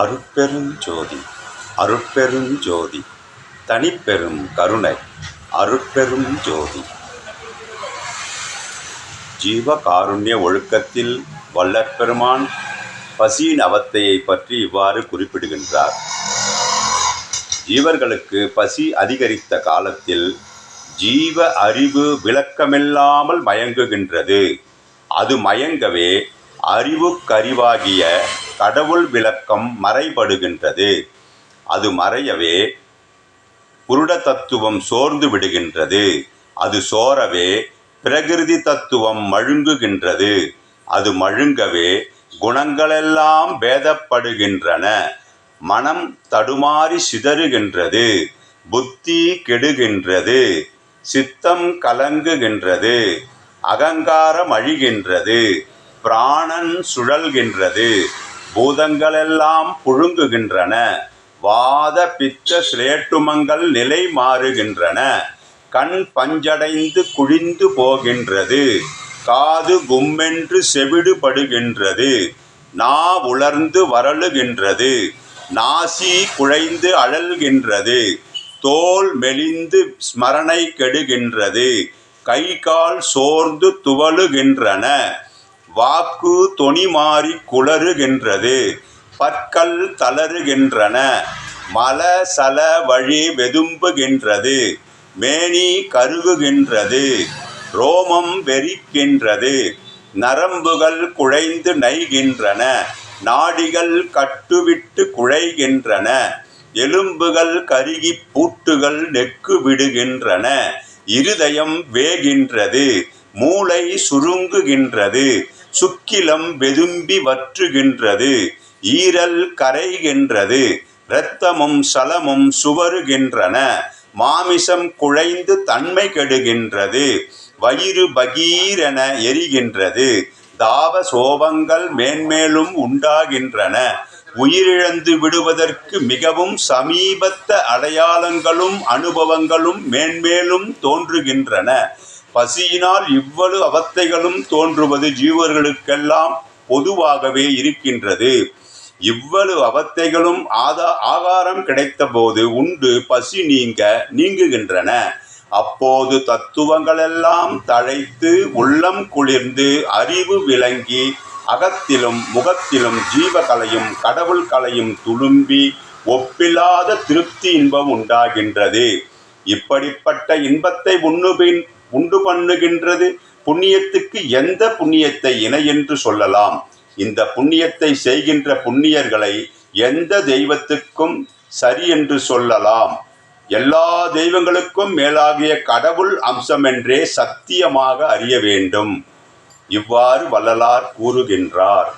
அருட்பெருஞ்சோதி அருட்பெருஞ்சோதி தனிப்பெரும் கருணை அருட்பெரும் ஜோதி ஜீவகாருண்ய ஒழுக்கத்தில் வல்லற்பெருமான் பசியின் அவத்தையை பற்றி இவ்வாறு குறிப்பிடுகின்றார். ஜீவர்களுக்கு பசி அதிகரித்த காலத்தில் ஜீவ அறிவு விளக்கமில்லாமல் மயங்குகின்றது. அது மயங்கவே அறிவுக்கறிவாகிய கடவுள் விளக்கம் மறைபடுகின்றது. அது மறையவே குருட தத்துவம் சோர்ந்து விடுகின்றது. அது சோரவே பிரகிருதி தத்துவம் மழுங்குகின்றது. அது மழுங்கவே குணங்களெல்லாம் பேதப்படுகின்றன. மனம் தடுமாறி சிதறுகின்றது. புத்தி கெடுகின்றது. சித்தம் கலங்குகின்றது. அகங்காரம் அழிகின்றது. பிராணன் சுழல்கின்றது. பூதங்களெல்லாம் புழுங்குகின்றன. வாத பித்த சிலேட்டுமங்கள் நிலை மாறுகின்றன. கண் பஞ்சடைந்து குழிந்து போகின்றது. காது கும்மென்று செவிடுபடுகின்றது. நா உலர்ந்து வரலுகின்றது. நாசி குழைந்து அழல்கின்றது. தோல் மெலிந்து ஸ்மரணை கெடுகின்றது. கை கால் சோர்ந்து துவளுகின்றன. வாக்கு தொனி மாறி குளறுகின்றது பற்கள் தளறுகின்றன மல சல வழி வெதும்புகின்றது மேனி கருகுகின்றது ரோமம் வெறிக்கின்றது நரம்புகள் குழைந்து நைகின்றன நாடிகள் கட்டுவிட்டு குழைகின்றன எலும்புகள் கருகி பூட்டுகள் நெக்கு விடுகின்றன இருதயம் வேகின்றது மூளை சுருங்குகின்றது சுக்கிலம் வெதும்பி வற்றுகின்றது ஈரல் கரைகின்றது இரத்தமும் சலமும் சுவருகின்றன மாமிசம் குழைந்து தன்மை கெடுகின்றது வயிறு பகீரென எரிகின்றது தாவ சோபங்கள் மேன்மேலும் உண்டாகின்றன உயிரிழந்து விடுவதற்கு மிகவும் சமீபத்த அடையாளங்களும் அனுபவங்களும் மேன்மேலும் தோன்றுகின்றன. பசியினால் இவ்வளவு அவத்தைகளும் தோன்றுவது ஜீவர்களுக்கெல்லாம் பொதுவாகவே இருக்கின்றது. இவ்வளவு அவத்தைகளும் ஆதா ஆகாரம் கிடைத்தபோது உண்டு பசி நீங்க நீங்குகின்றன. அப்போது தத்துவங்களெல்லாம் தழைத்து உள்ளம் குளிர்ந்து அறிவு விளங்கி அகத்திலும் முகத்திலும் ஜீவகலையும் கடவுள் கலையும் துளும்பி ஒப்பில்லாத திருப்தி இன்பம் உண்டாகின்றது. இப்படிப்பட்ட இன்பத்தை உண்ணுபின் உண்டு பண்ணுகின்றது. புண்ணியத்துக்கு எந்த புண்ணியத்தை இணை என்று சொல்லலாம். இந்த புண்ணியத்தை செய்கின்ற புண்ணியர்களை எந்த தெய்வத்துக்கும் சரி என்று சொல்லலாம். எல்லா தெய்வங்களுக்கும் மேலாகிய கடவுள் அம்சமென்றே சத்தியமாக அறிய வேண்டும். இவ்வாறு வள்ளலார் கூறுகின்றார்.